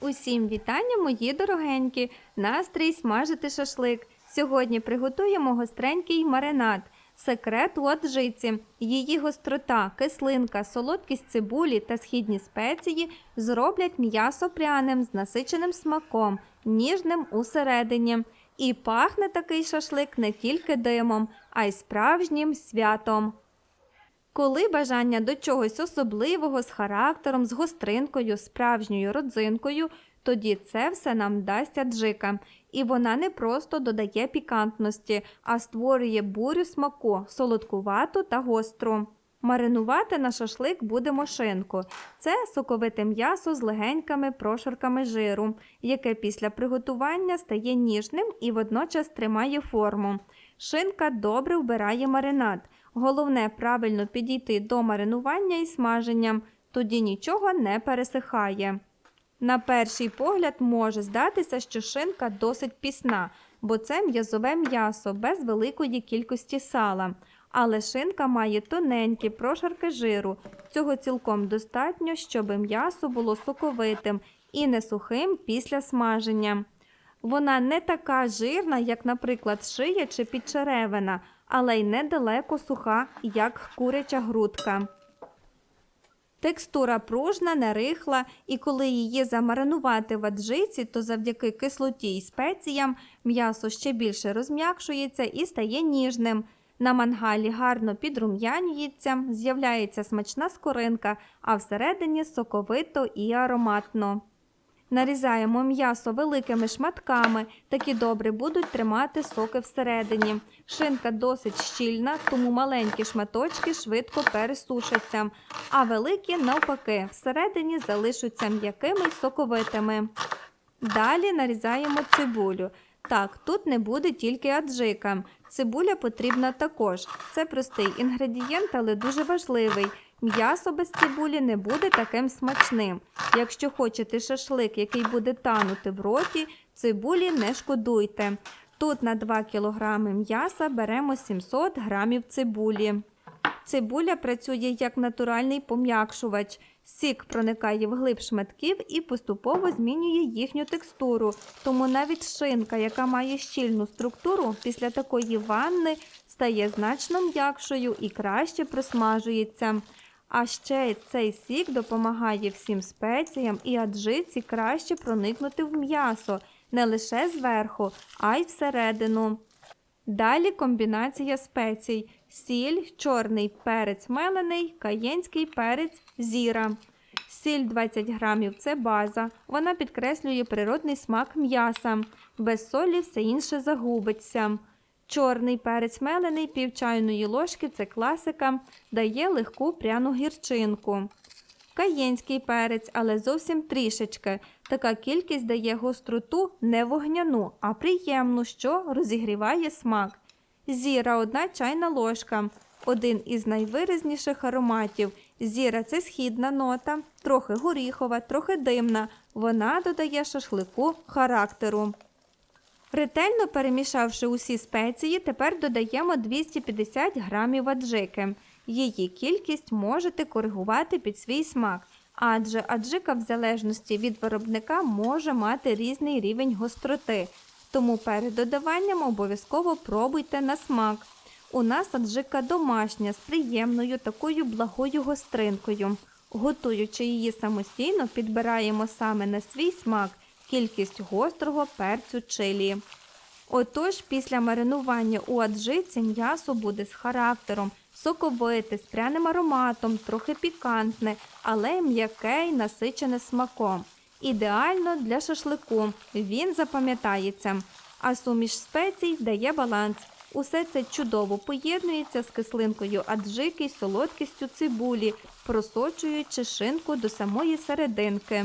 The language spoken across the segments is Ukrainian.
Усім вітання, мої дорогенькі! Настрій смажити шашлик. Сьогодні приготуємо гостренький маринад. Секрет у аджиці. Її гострота, кислинка, солодкість цибулі та східні спеції зроблять м'ясо пряним з насиченим смаком, ніжним усередині. І пахне такий шашлик не тільки димом, а й справжнім святом. Коли бажання до чогось особливого з характером, з гостринкою, справжньою родзинкою, тоді це все нам дасть аджика. І вона не просто додає пікантності, а створює бурю смаку, солодкувату та гостру. Маринувати на шашлик будемо шинку. Це соковите м'ясо з легенькими прошарками жиру, яке після приготування стає ніжним і водночас тримає форму. Шинка добре вбирає маринад. Головне правильно підійти до маринування і смаження, тоді нічого не пересихає. На перший погляд може здатися, що шинка досить пісна, бо це м'язове м'ясо без великої кількості сала. Але шинка має тоненькі прошарки жиру. Цього цілком достатньо, щоб м'ясо було соковитим і не сухим після смаження. Вона не така жирна, як, наприклад, шия чи підчеревина, але й недалеко суха, як куряча грудка. Текстура пружна, нерихла, і коли її замаринувати в аджиці, то завдяки кислоті й спеціям м'ясо ще більше розм'якшується і стає ніжним. На мангалі гарно підрум'янюється, з'являється смачна скоринка, а всередині соковито і ароматно. Нарізаємо м'ясо великими шматками, такі добре будуть тримати соки всередині. Шинка досить щільна, тому маленькі шматочки швидко пересушаться, а великі, навпаки, всередині залишаться м'якими й соковитими. Далі нарізаємо цибулю. Так, тут не буде тільки аджика. Цибуля потрібна також. Це простий інгредієнт, але дуже важливий. М'ясо без цибулі не буде таким смачним. Якщо хочете шашлик, який буде танути в роті, цибулі не шкодуйте. Тут на 2 кг м'яса беремо 700 г цибулі. Цибуля працює як натуральний пом'якшувач. Сік проникає вглиб шматків і поступово змінює їхню текстуру. Тому навіть шинка, яка має щільну структуру, після такої ванни стає значно м'якшою і краще просмажується. А ще цей сік допомагає всім спеціям і аджиці краще проникнути в м'ясо не лише зверху, а й всередину. Далі комбінація спецій: сіль, чорний перець мелений, каєнський перець зіра. Сіль 20 грамів це база. Вона підкреслює природний смак м'яса. Без солі все інше загубиться. Чорний перець мелений пів чайної ложки це класика, дає легку пряну гірчинку. Каєнський перець, але зовсім трішечки. Така кількість дає гостроту не вогняну, а приємну, що розігріває смак. Зіра одна чайна ложка. Один із найвиразніших ароматів. Зіра це східна нота, трохи горіхова, трохи димна. Вона додає шашлику характеру. Ретельно перемішавши усі спеції, тепер додаємо 250 грамів аджики. Її кількість можете коригувати під свій смак, адже аджика в залежності від виробника може мати різний рівень гостроти. Тому перед додаванням обов'язково пробуйте на смак. У нас аджика домашня з приємною такою благою гостринкою. Готуючи її самостійно, підбираємо саме на свій смак кількість гострого перцю чилі. Отож, після маринування у аджиці м'ясо буде з характером, соковите, з пряним ароматом, трохи пікантне, але м'яке й насичене смаком. Ідеально для шашлику, він запам'ятається, а суміш спецій дає баланс. Усе це чудово поєднується з кислинкою аджики й солодкістю цибулі, просочуючи шинку до самої серединки.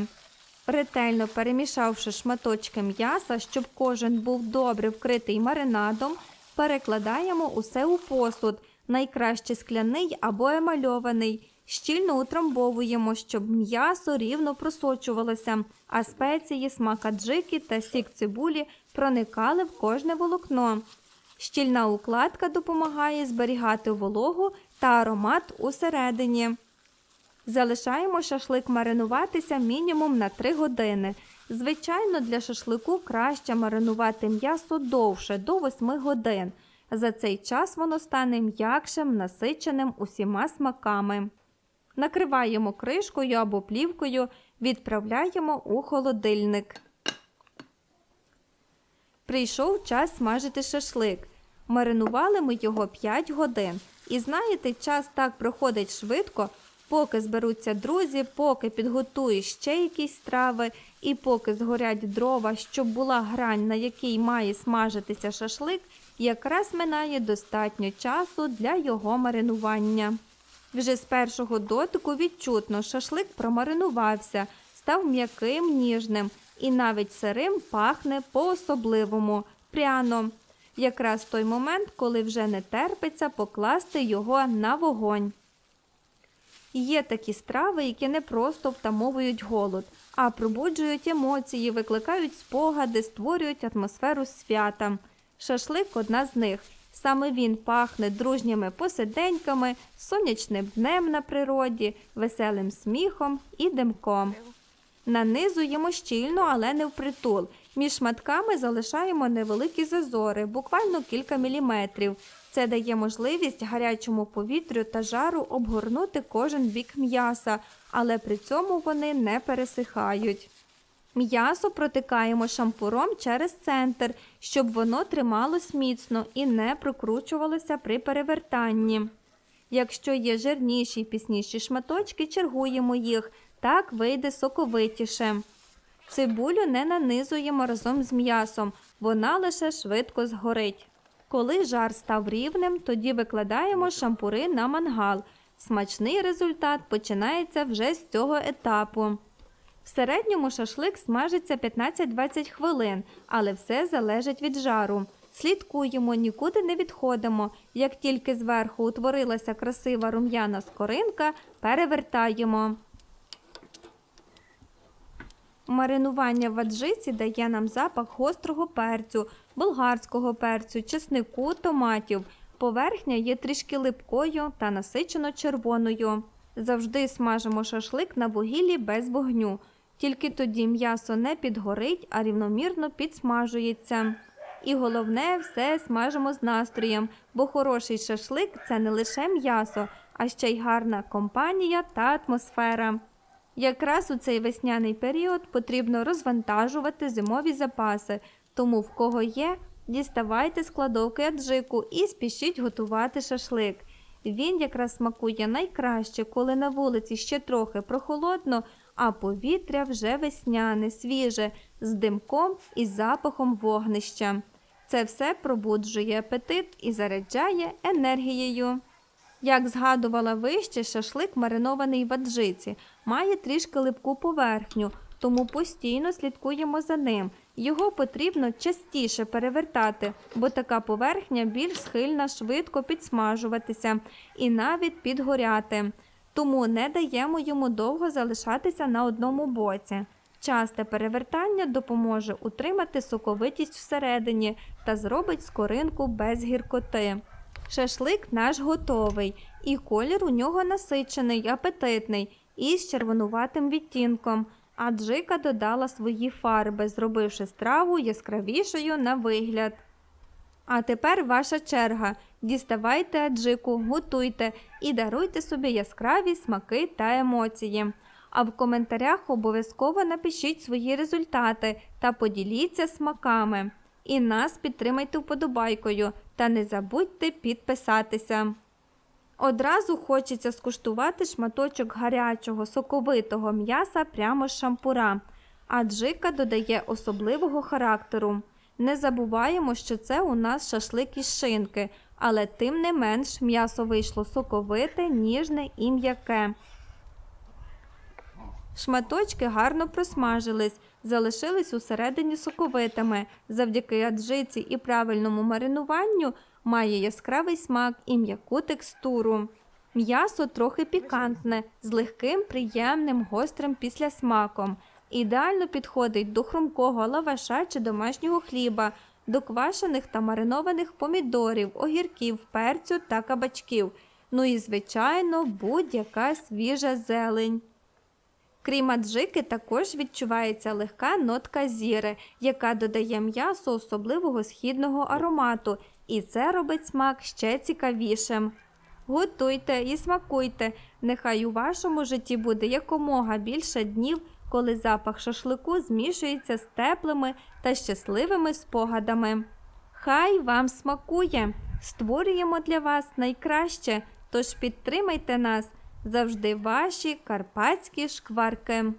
Ретельно перемішавши шматочки м'яса, щоб кожен був добре вкритий маринадом, перекладаємо усе у посуд, найкраще скляний або емальований. Щільно утрамбовуємо, щоб м'ясо рівно просочувалося, а спеції, смак аджики та сік цибулі проникали в кожне волокно. Щільна укладка допомагає зберігати вологу та аромат усередині. Залишаємо шашлик маринуватися мінімум на 3 години. Звичайно, для шашлику краще маринувати м'ясо довше до 8 годин. За цей час воно стане м'якшим, насиченим усіма смаками. Накриваємо кришкою або плівкою, відправляємо у холодильник. Прийшов час смажити шашлик. Маринували ми його 5 годин. І знаєте, час так проходить швидко, поки зберуться друзі, поки підготуєш ще якісь страви, і поки згорять дрова, щоб була грань, на якій має смажитися шашлик, якраз минає достатньо часу для його маринування. Вже з першого дотику відчутно шашлик промаринувався, став м'яким, ніжним і навіть сирим пахне по-особливому, пряно. Якраз той момент, коли вже не терпиться покласти його на вогонь. Є такі страви, які не просто втамовують голод, а пробуджують емоції, викликають спогади, створюють атмосферу свята. Шашлик одна з них. Саме він пахне дружніми посиденьками, сонячним днем на природі, веселим сміхом і димком. Нанизуємо щільно, але не впритул. Між шматками залишаємо невеликі зазори, буквально кілька міліметрів. Це дає можливість гарячому повітрю та жару обгорнути кожен бік м'яса, але при цьому вони не пересихають. М'ясо протикаємо шампуром через центр, щоб воно трималось міцно і не прокручувалося при перевертанні. Якщо є жирніші й пісніші шматочки, чергуємо їх, так вийде соковитіше. Цибулю не нанизуємо разом з м'ясом, вона лише швидко згорить. Коли жар став рівним, тоді викладаємо шампури на мангал. Смачний результат починається вже з цього етапу. В середньому шашлик смажиться 15-20 хвилин, але все залежить від жару. Слідкуємо, нікуди не відходимо. Як тільки зверху утворилася красива рум'яна скоринка, перевертаємо. Маринування в аджиці дає нам запах гострого перцю, болгарського перцю, чеснику, томатів. Поверхня є трішки липкою та насичено червоною. Завжди смажимо шашлик на вугіллі без вогню. Тільки тоді м'ясо не підгорить, а рівномірно підсмажується. І головне, все смажимо з настроєм, бо хороший шашлик це не лише м'ясо, а ще й гарна компанія та атмосфера. Якраз у цей весняний період потрібно розвантажувати зимові запаси, тому в кого є, діставайте з кладовки аджику і спішіть готувати шашлик. Він якраз смакує найкраще, коли на вулиці ще трохи прохолодно, а повітря вже весняне, свіже, з димком і запахом вогнища. Це все пробуджує апетит і заряджає енергією. Як згадувала вище, шашлик маринований в аджиці, має трішки липку поверхню, тому постійно слідкуємо за ним. Його потрібно частіше перевертати, бо така поверхня більш схильна швидко підсмажуватися і навіть підгоряти. Тому не даємо йому довго залишатися на одному боці. Часте перевертання допоможе утримати соковитість всередині та зробить скоринку без гіркоти. Шашлик наш готовий, і колір у нього насичений, апетитний і з червонуватим відтінком. А джика додала свої фарби, зробивши страву яскравішою на вигляд. А тепер ваша черга. Діставайте аджику, готуйте і даруйте собі яскраві смаки та емоції. А в коментарях обов'язково напишіть свої результати та поділіться смаками. І нас підтримайте вподобайкою та не забудьте підписатися. Одразу хочеться скуштувати шматочок гарячого соковитого м'яса прямо з шампура, а джика додає особливого характеру. Не забуваємо, що це у нас шашлик із шинки, але тим не менш м'ясо вийшло соковите, ніжне і м'яке. Шматочки гарно просмажились, залишились усередині соковитими. Завдяки аджиці і правильному маринуванню має яскравий смак і м'яку текстуру. М'ясо трохи пікантне, з легким, приємним, гострим післясмаком. Ідеально підходить до хрумкого лаваша чи домашнього хліба, до квашених та маринованих помідорів, огірків, перцю та кабачків. ну і, звичайно, будь-яка свіжа зелень. Крім аджики, також відчувається легка нотка зіри, яка додає м'ясу особливого східного аромату, і це робить смак ще цікавішим. Готуйте і смакуйте, нехай у вашому житті буде якомога більше днів, коли запах шашлику змішується з теплими та щасливими спогадами. Хай вам смакує! Створюємо для вас найкраще, тож підтримайте нас завжди ваші карпатські шкварки.